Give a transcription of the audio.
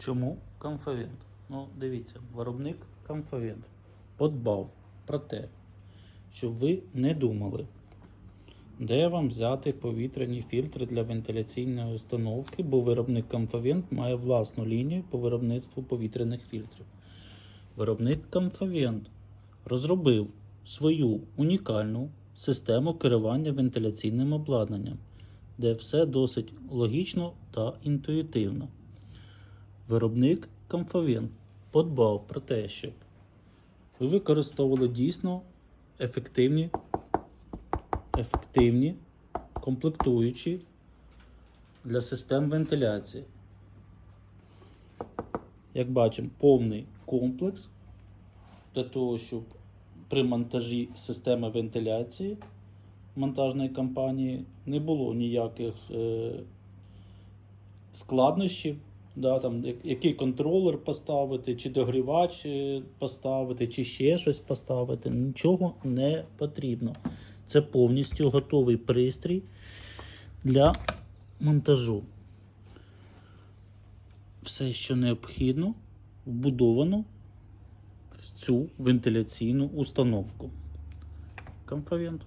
Чому Комфавент? Ну, дивіться, виробник Комфавент подбав про те, щоб ви не думали, де вам взяти повітряні фільтри для вентиляційної установки, бо виробник Комфавент має власну лінію по виробництву повітряних фільтрів. Виробник Комфавент розробив свою унікальну систему керування вентиляційним обладнанням, де все досить логічно та інтуїтивно. Виробник Комфавент подбав про те, щоб ви використовували дійсно ефективні, ефективні комплектуючі для систем вентиляції. Як бачимо, повний комплекс для того, щоб при монтажі системи вентиляції монтажної компанії не було ніяких е, складнощів. Да, там, який контролер поставити, чи догрівач е, поставити, чи ще щось поставити. Нічого не потрібно. Це повністю готовий пристрій для монтажу. Все, що необхідно, вбудовано в цю вентиляційну установку. Комфавент.